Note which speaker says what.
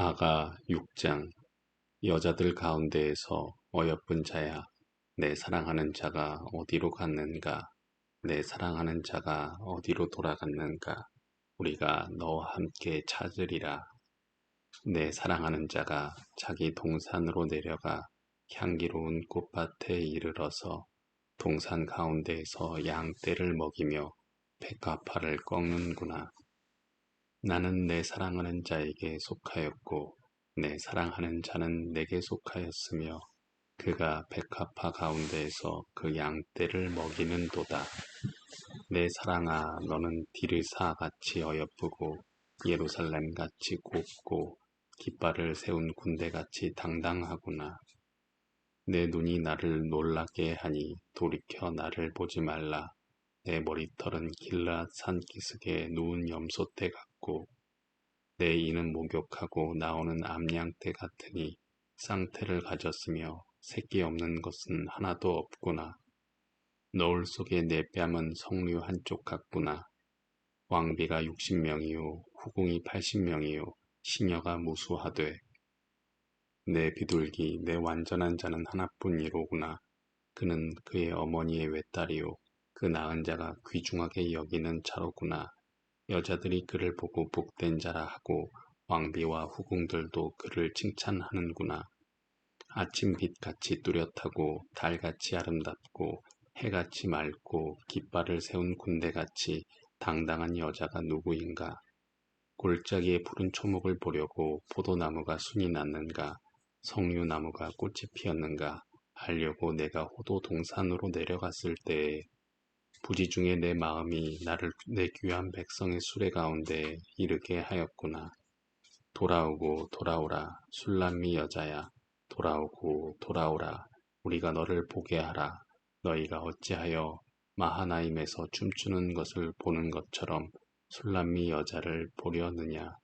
Speaker 1: 아가 6장 여자들 가운데에서 어여쁜 자야 내 사랑하는 자가 어디로 갔는가? 내 사랑하는 자가 어디로 돌아갔는가? 우리가 너와 함께 찾으리라. 내 사랑하는 자가 자기 동산으로 내려가 향기로운 꽃밭에 이르러서 동산 가운데에서 양떼를 먹이며 백합화를 꺾는구나. 나는 내 사랑하는 자에게 속하였고 내 사랑하는 자는 내게 속하였으며 그가 백합화 가운데에서 그 양떼를 먹이는 도다. 내 사랑아 너는 디르사 같이 어여쁘고 예루살렘 같이 곱고 깃발을 세운 군대같이 당당하구나. 내 눈이 나를 놀라게 하니 돌이켜 나를 보지 말라. 내 머리털은 길라 산기슭에 누운 염소떼 같고 내 이는 목욕하고 나오는 암양떼 같으니 쌍태를 가졌으며 새끼 없는 것은 하나도 없구나. 너울 속에 내 뺨은 성류 한쪽 같구나. 왕비가 60명이요 후궁이 80명이요 시녀가 무수하되 내 비둘기 내 완전한 자는 하나뿐이로구나. 그는 그의 어머니의 외딸이요 그 낳은 자가 귀중하게 여기는 자로구나. 여자들이 그를 보고 복된 자라 하고 왕비와 후궁들도 그를 칭찬하는구나. 아침빛 같이 뚜렷하고 달같이 아름답고 해같이 맑고 깃발을 세운 군대같이 당당한 여자가 누구인가? 골짜기에 푸른 초목을 보려고 포도나무가 순이 났는가? 석류나무가 꽃이 피었는가? 하려고 내가 호도 동산으로 내려갔을 때에 부지 중에 내 마음이 나를 내 귀한 백성의 수레 가운데 이르게 하였구나. 돌아오고 돌아오라 술람미 여자야. 돌아오고 돌아오라. 우리가 너를 보게 하라. 너희가 어찌하여 마하나임에서 춤추는 것을 보는 것처럼 술람미 여자를 보려느냐